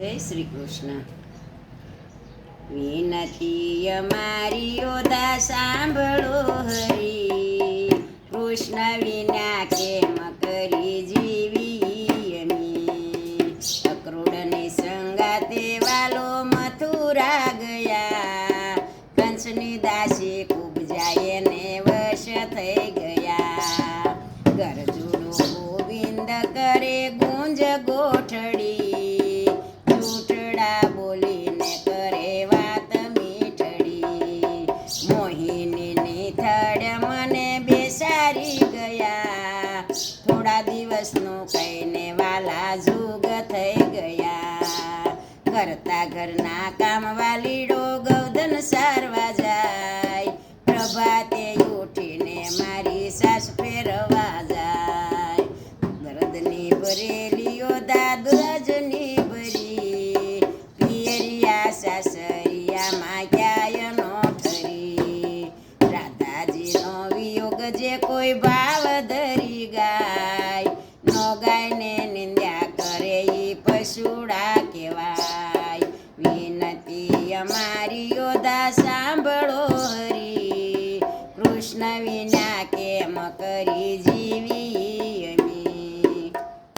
જય શ્રી કૃષ્ણ. વિનતી અમારી ઓદા સાંભળો હરી. કૃષ્ણ વિના કેમ કરી જીવી અમે અક્રૂડની સંગાતે વાલો મથુરા ગયા. કંસની દાસી ખૂબ જાય ને વશ થઈ ગયા. ગરજુડો ગોવિંદ કરે ગુંજ ગોઠડી. બેસારી ગયા. થોડા દિવસનું કહીને વાલા જુગ થઈ ગયા. કરતા ઘરના કામ વાલીડો ગૌધન સારવા જાય. પ્રભાતે ઉઠીને મારી સાસ ફેરવા જાય. દર્દની ભરેલીઓ દાદરાજની ભાવ ધરી ગાય. નો નિંદ્યા કરે એ પશુડા કહેવાય. વિનતી અમારી યોધા સાંભળો હરી. કૃષ્ણ વિના કેમ કરી જીવી